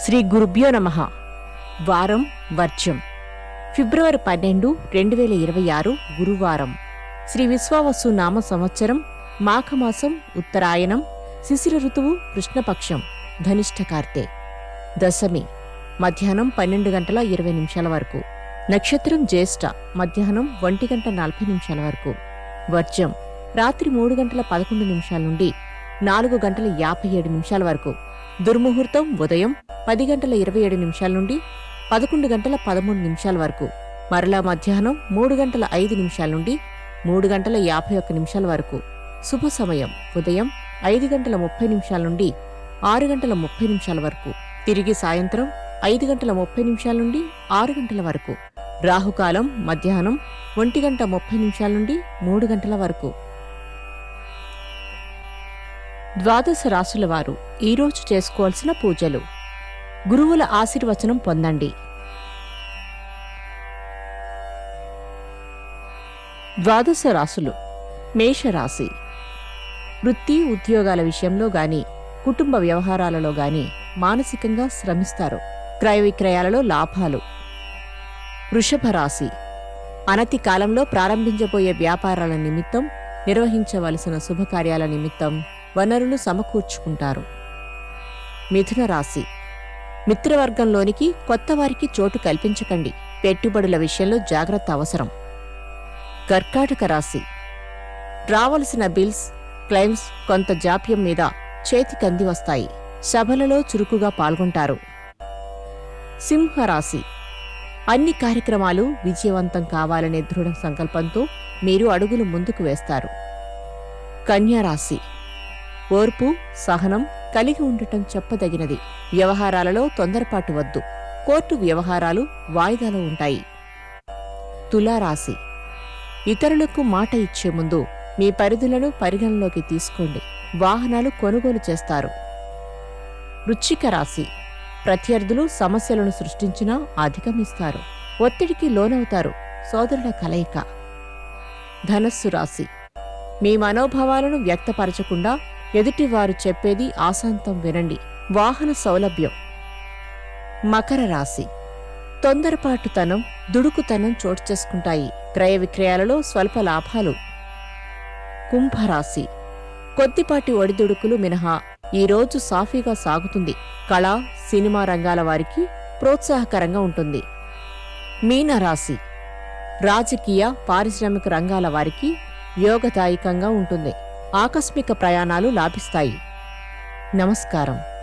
శ్రీ గురుభ్యో నమ. వారం వర్జం ఫిబ్రవరి పన్నెండు రెండు వేల ఇరవై ఆరు గురువారం. శ్రీ విశ్వావసు నామ సంవత్సరం మాఘమాసం ఉత్తరాయణం శిశిర ఋతువు కృష్ణపక్షం ధనిష్ఠ కార్తె. దశమి మధ్యాహ్నం పన్నెండు గంటల ఇరవై నిమిషాల వరకు. నక్షత్రం జ్యేష్ఠ మధ్యాహ్నం ఒంటి గంట నలభై నిమిషాల వరకు. వర్జం రాత్రి మూడు గంటల పదకొండు నిమిషాల నుండి నాలుగు గంటల యాభై ఏడు నిమిషాల వరకు. దుర్ముహూర్తం ఉదయం పది గంటల ఇరవై ఏడు నిమిషాల నుండి పదకొండు గంటల పదమూడు నిమిషాల వరకు. మరలా మధ్యాహ్నం మూడు గంటల ఐదు నిమిషాల నుండి మూడు గంటల యాభై ఒక్క నిమిషాల వరకు. శుభ సమయం ఉదయం ఐదు గంటల ముప్పై నిమిషాల నుండి ఆరు గంటల ముప్పై నిమిషాల వరకు. తిరిగి సాయంత్రం ఐదు గంటల ముప్పై నిమిషాల నుండి ఆరు గంటల వరకు. రాహుకాలం మధ్యాహ్నం ఒంటి గంట ముప్పై నిమిషాల నుండి మూడు గంటల వరకు. ద్వాదశ రాసుల వారు ఈరోజు చేసుకోవాల్సిన పూజలు. గురువుల ఆశీర్వచనం పొందండి. ద్వాదశ రాసులు మేషరాశి. వృత్తి ఉద్యోగాల విషయంలో గాని కుటుంబ వ్యవహారాలలో గాని మానసికంగా శ్రమిస్తారు. క్రయ విక్రయాలలో లాభాలు. వృషభ రాశి అనతి కాలంలో ప్రారంభించబోయే వ్యాపారాల నిమిత్తం నిర్వహించవలసిన శుభకార్యాల నిమిత్తం వనరులు సమకూర్చుకుంటారు. మిథున రాశి. మిత్రవర్గంలోనికి కొత్త వారికి చోటు కల్పించకండి. పెట్టుబడుల విషయంలో జాగ్రత్త అవసరం. కర్కాటక రాశి. రావలసిన బిల్స్ క్లెయిమ్స్ కొంత జాప్యం మీద చేతికంది వస్తాయి. సభలలో చురుకుగా పాల్గొంటారు. సింహరాశి అన్ని కార్యక్రమాలు విజయవంతం కావాలనే దృఢ సంకల్పంతో మీరు అడుగులు ముందుకు వేస్తారు. కన్యారాశి ఓర్పు సహనం కలిగి ఉండటం చెప్పదగినది. వ్యవహారాలలో తొందరపాటు వద్దు. కోర్టు వ్యవహారాలు వాయిదాలో ఉంటాయి. తులారాశి. ఇతరులకు మాట ఇచ్చే ముందు మీ పరిధులను పరిగణలోకి తీసుకోండి. వాహనాలు కొనుగోలు చేస్తారు. రుచిక రాశి. ప్రత్యర్థులు సమస్యలను సృష్టించినా అధిగమిస్తారు. ఒత్తిడికి లోనవుతారు. సోదరుల కలయిక. ధనస్సు రాశి. మీ మనోభావాలను వ్యక్తపరచకుండా ఎదుటివారు చెప్పేది ఆశాంతం వినండి. వాహన సౌలభ్యం. మకర రాశి. తొందరపాటుతనం దుడుకుతనం చోటు చేసుకుంటాయి. క్రయ విక్రయాలలో స్వల్ప లాభాలు. కుంభరాశి. కొద్దిపాటి ఒడిదుడుకులు మినహా ఈ రోజు సాఫీగా సాగుతుంది. కళ సినిమా రంగాల వారికి ప్రోత్సాహకరంగా ఉంటుంది. మీనరాశి. రాజకీయ పారిశ్రామిక రంగాల వారికి యోగదాయకంగా ఉంటుంది. ఆకస్మిక ప్రయాణాలు లాభిస్తాయి. నమస్కారం.